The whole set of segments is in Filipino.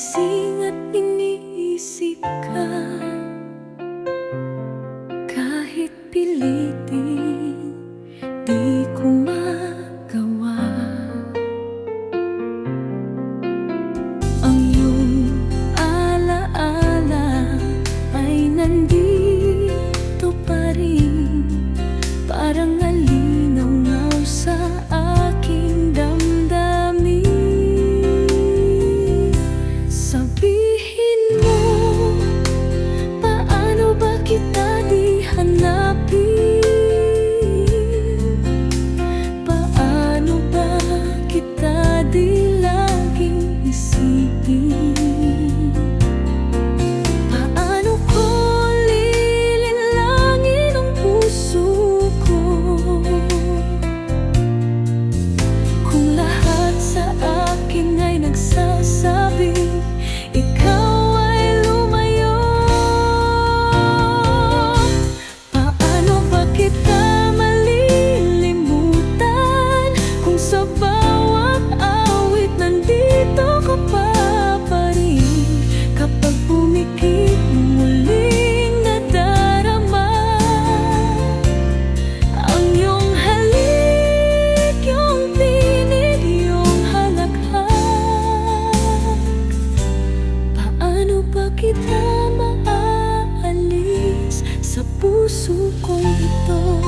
Gising at iniisip ka. puso kong ito.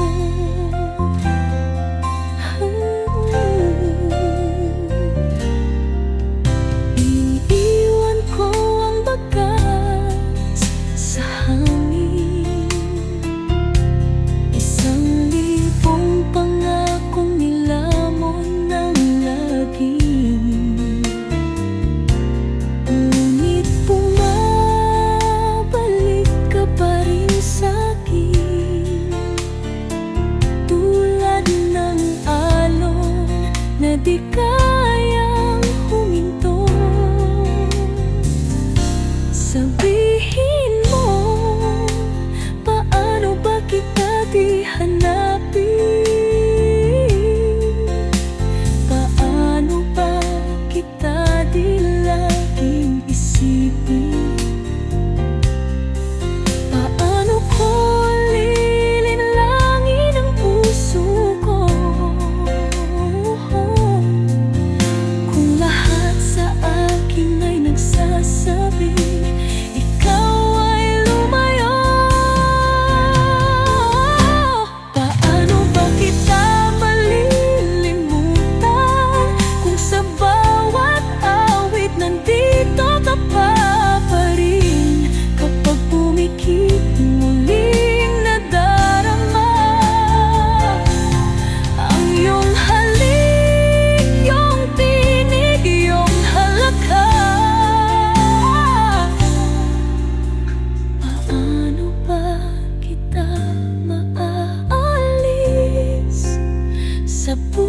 Sabihin mo, paano ba kita di to